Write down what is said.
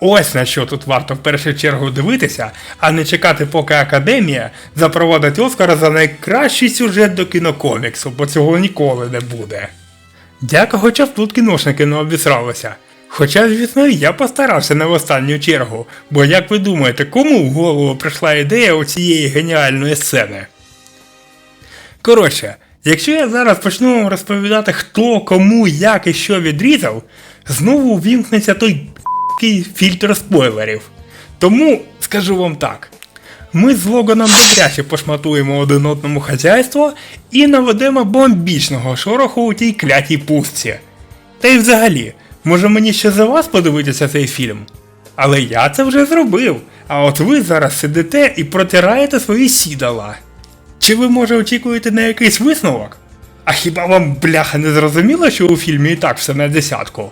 Ось на що тут варто в першу чергу дивитися, а не чекати, поки Академія запровадить Оскара за найкращий сюжет до кінокоміксу, бо цього ніколи не буде. Дяка, хоча б тут кіношники не обісралися. Хоча, звісно, я постарався не в останню чергу, бо як ви думаєте, кому в голову прийшла ідея у цієї геніальної сцени? Коротше, якщо я зараз почну вам розповідати, хто, кому, як і що відрізав, знову ввімкнеться той ***кий фільтр спойлерів. Тому скажу вам так. Ми з Логаном добряче пошматуємо один одному хазяйство і наведемо бомбічного шороху у тій клятій пустці. Та й взагалі, може мені ще за вас подивитися цей фільм? Але я це вже зробив, а от ви зараз сидите і протираєте свої сідала. Чи ви може очікуєте на якийсь висновок? А хіба вам бляха не зрозуміло, що у фільмі і так все на десятку?